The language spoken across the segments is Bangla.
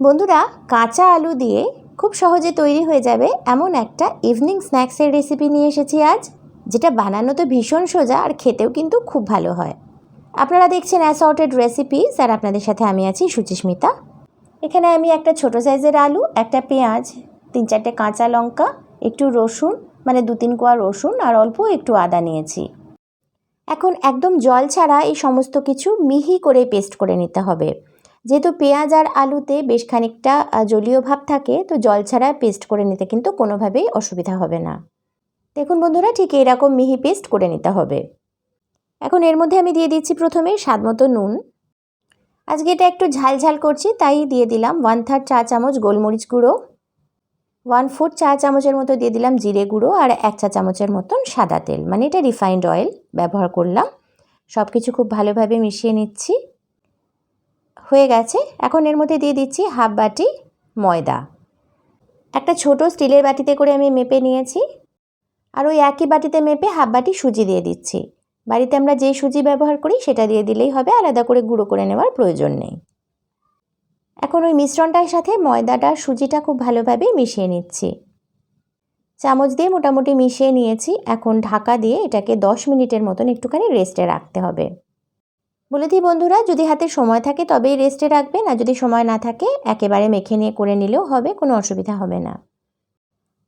বন্ধুরা, কাঁচা আলু দিয়ে খুব সহজে তৈরি হয়ে যাবে এমন একটা ইভিনিং স্ন্যাক্সের রেসিপি নিয়ে এসেছি আজ, যেটা বানানো তো ভীষণ সোজা আর খেতেও কিন্তু খুব ভালো হয়। আপনারা দেখছেন অ্যাসর্টেড রেসিপিস আর আপনাদের সাথে আমি আছি সুচিস্মিতা। এখানে আমি একটা ছোট সাইজের আলু, একটা পেঁয়াজ, তিন চারটে কাঁচা লঙ্কা, একটু রসুন মানে দু তিন কোয়া রসুন আর অল্প একটু আদা নিয়েছি। এখন একদম জল ছাড়া এই সমস্ত কিছু মিহি করে পেস্ট করে নিতে হবে। যেহেতু পেঁয়াজ আর আলুতে বেশ খানিকটা জলীয় ভাব থাকে, তো জল ছাড়া পেস্ট করে নিতে কিন্তু কোনোভাবেই অসুবিধা হবে না। দেখুন বন্ধুরা, ঠিক এরকম মিহি পেস্ট করে নিতে হবে। এখন এর মধ্যে আমি দিয়ে দিচ্ছি প্রথমে স্বাদ মতো নুন। আজকে এটা একটু ঝাল ঝাল করছি, তাই দিয়ে দিলাম ওয়ান থার্ড চা চামচ গোলমরিচ গুঁড়ো ওয়ান ফোর চা চামচের মতো দিয়ে দিলাম জিরে গুঁড়ো আর এক চা চামচের মতন সাদা তেল। মানে এটা রিফাইন্ড অয়েল ব্যবহার করলাম। সব কিছু খুব ভালোভাবে মিশিয়ে নিচ্ছি। হয়ে গেছে। এখন এর মধ্যে দিয়ে দিচ্ছি হাফ বাটি ময়দা। একটা ছোট স্টিলের বাটিতে করে আমি মেপে নিয়েছি। আর ওই একই বাটিতে মেপে হাফ বাটি সুজি দিয়ে দিচ্ছি। বাড়িতে আমরা যে সুজি ব্যবহার করি সেটা দিয়ে দিলেই হবে, আলাদা করে গুঁড়ো করে নেওয়ার প্রয়োজন নেই। এখন ওই মিশ্রণটার সাথে ময়দাটা, সুজিটা খুব ভালোভাবে মিশিয়ে নিচ্ছি। চামচ দিয়ে মোটামুটি মিশিয়ে নিয়েছি। এখন ঢাকা দিয়ে এটাকে দশ মিনিটের মতন একটুখানি রেস্টে রাখতে হবে। বলে দিই বন্ধুরা, যদি হাতে সময় থাকে তবেই রেস্টে রাখবেন, আর যদি সময় না থাকে, একেবারে মেখে নিয়ে করে নিলেও হবে, কোনো অসুবিধা হবে না।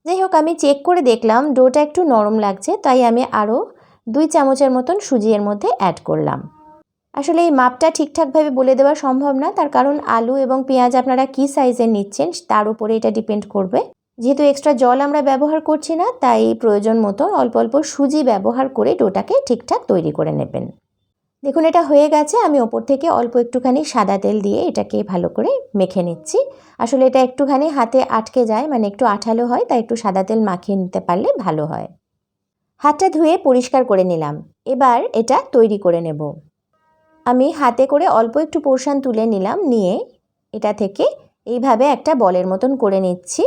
যাই হোক, আমি চেক করে দেখলাম ডোটা একটু নরম লাগছে, তাই আমি আরও দুই চামচের মতন সুজি এর মধ্যে অ্যাড করলাম। আসলে এই মাপটা ঠিকঠাকভাবে বলে দেওয়া সম্ভব না, তার কারণ আলু এবং পেঁয়াজ আপনারা কী সাইজের নিচ্ছেন, তার উপরে এটা ডিপেন্ড করবে। যেহেতু এক্সট্রা জল আমরা ব্যবহার করছি না, তাই প্রয়োজন মতো অল্প অল্প সুজি ব্যবহার করে ডোটাকে ঠিকঠাক তৈরি করে নেবেন। দেখুন, এটা হয়ে গেছে। আমি ওপর থেকে অল্প একটুখানি সাদা তেল দিয়ে এটাকে ভালো করে মেখে নিচ্ছি। আসলে এটা একটুখানি হাতে আটকে যায় মানে একটু আঠালো হয়, তাই একটু সাদা তেল মাখিয়ে নিতে পারলে ভালো হয়। হাতটা ধুয়ে পরিষ্কার করে নিলাম। এবার এটা তৈরি করে নেব। আমি হাতে করে অল্প একটু পোর্শান তুলে নিলাম, নিয়ে এটা থেকে এইভাবে একটা বলের মতন করে নিচ্ছি।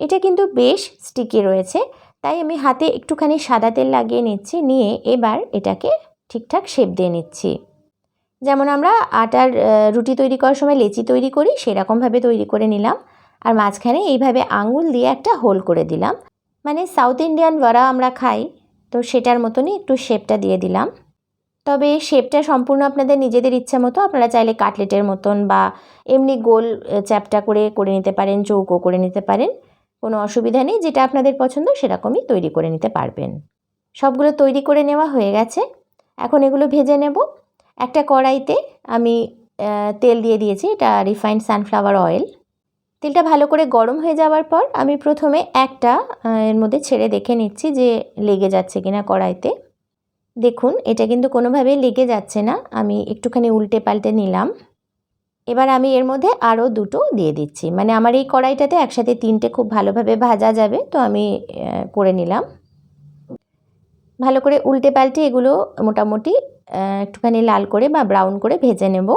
এটা কিন্তু বেশ স্টিকি রয়েছে, তাই আমি হাতে একটুখানি সাদা তেল লাগিয়ে নিচ্ছি, নিয়ে এবার এটাকে ঠিকঠাক শেপ দিয়ে নিচ্ছি। যেমন আমরা আটার রুটি তৈরি করার সময় লেচি তৈরি করি, সেরকমভাবে তৈরি করে নিলাম। আর মাঝখানে এইভাবে আঙুল দিয়ে একটা হোল করে দিলাম। মানে সাউথ ইন্ডিয়ান বড়া আমরা খাই, তো সেটার মতনই একটু শেপটা দিয়ে দিলাম। তবে শেপটা সম্পূর্ণ আপনাদের নিজেদের ইচ্ছা মতো, আপনারা চাইলে কাটলেটের মতন বা এমনি গোল চ্যাপটা করে করে নিতে পারেন, চৌকো করে নিতে পারেন। কোনো অসুবিধা নেই, যেটা আপনাদের পছন্দ সেরকমই তৈরি করে নিতে পারবেন। সবগুলো তৈরি করে নেওয়া হয়ে গেছে। এখন এগুলো ভেজে নেব। একটা কড়াইতে আমি তেল দিয়ে দিয়েছি, এটা রিফাইন্ড সানফ্লাওয়ার অয়েল তেলটা ভালো করে গরম হয়ে যাওয়ার পর আমি প্রথমে একটা এর মধ্যে ছেড়ে দেখে নিচ্ছি যে লেগে যাচ্ছে কিনা কড়াইতে। দেখুন, এটা কিন্তু কোনোভাবেই লেগে যাচ্ছে না। আমি একটুখানি উল্টে পাল্টে নিলাম। এবার আমি এর মধ্যে আরও দুটো দিয়ে দিচ্ছি। মানে আমার এই কড়াইটাতে একসাথে তিনটে খুব ভালোভাবে ভাজা যাবে, তো আমি করে নিলাম। ভালো করে উল্টে পাল্টে এগুলো মোটামুটি একটুখানি লাল করে বা ব্রাউন করে ভেজে নেব।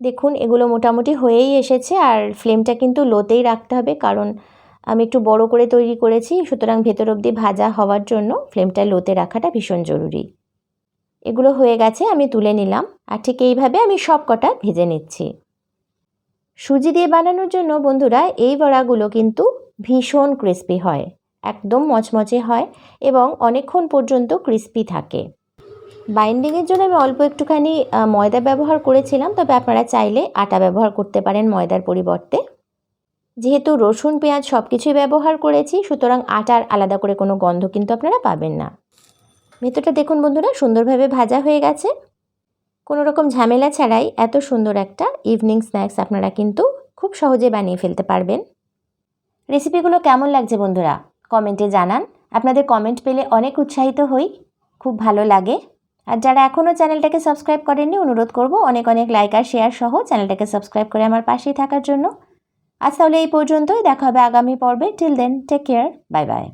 দেখুন, এগুলো মোটামুটি হয়েই এসেছে আর ফ্লেমটা কিন্তু লোতেই রাখতে হবে কারণ আমি একটু বড় করে তৈরি করেছি, সুতরাং ভেতর অবধি ভাজা হওয়ার জন্য ফ্লেমটা লোতে রাখাটা ভীষণ জরুরি। এগুলো হয়ে গেছে, আমি তুলে নিলাম আর ঠিক এইভাবে আমি সব কটা ভেজে নিচ্ছি। সুজি দিয়ে বানানোর জন্য বন্ধুরা, এই বড়াগুলো কিন্তু ভীষণ ক্রিস্পি হয়। একদম মচমচে হয় এবং অনেকক্ষণ পর্যন্ত ক্রিস্পি থাকে। বাইন্ডিংয়ের জন্য আমি অল্প একটুখানি ময়দা ব্যবহার করেছিলাম, তবে আপনারা চাইলে আটা ব্যবহার করতে পারেন ময়দার পরিবর্তে। যেহেতু রসুন, পেঁয়াজ সব কিছুই ব্যবহার করেছি, সুতরাং আটার আলাদা করে কোনো গন্ধ কিন্তু আপনারা পাবেন না। ভেতরটা দেখুন বন্ধুরা, সুন্দরভাবে ভাজা হয়ে গেছে। কোনো রকম ঝামেলা ছাড়াই এত সুন্দর একটা ইভিনিং স্ন্যাক্স আপনারা কিন্তু খুব সহজে বানিয়ে ফেলতে পারবেন। রেসিপিগুলো কেমন লাগছে বন্ধুরা? কমেন্টে জানান। আপনাদের কমেন্ট পেলে অনেক উৎসাহিত হই, খুব ভালো লাগে। আর যারা এখনও চ্যানেলটাকে সাবস্ক্রাইব করেননি, অনুরোধ করব অনেক অনেক লাইক আর শেয়ার সহ চ্যানেলটাকে সাবস্ক্রাইব করে আমার পাশেই থাকার জন্য। আজ তাহলে এই পর্যন্তই, দেখা হবে আগামী পর্বে। Till then take care bye bye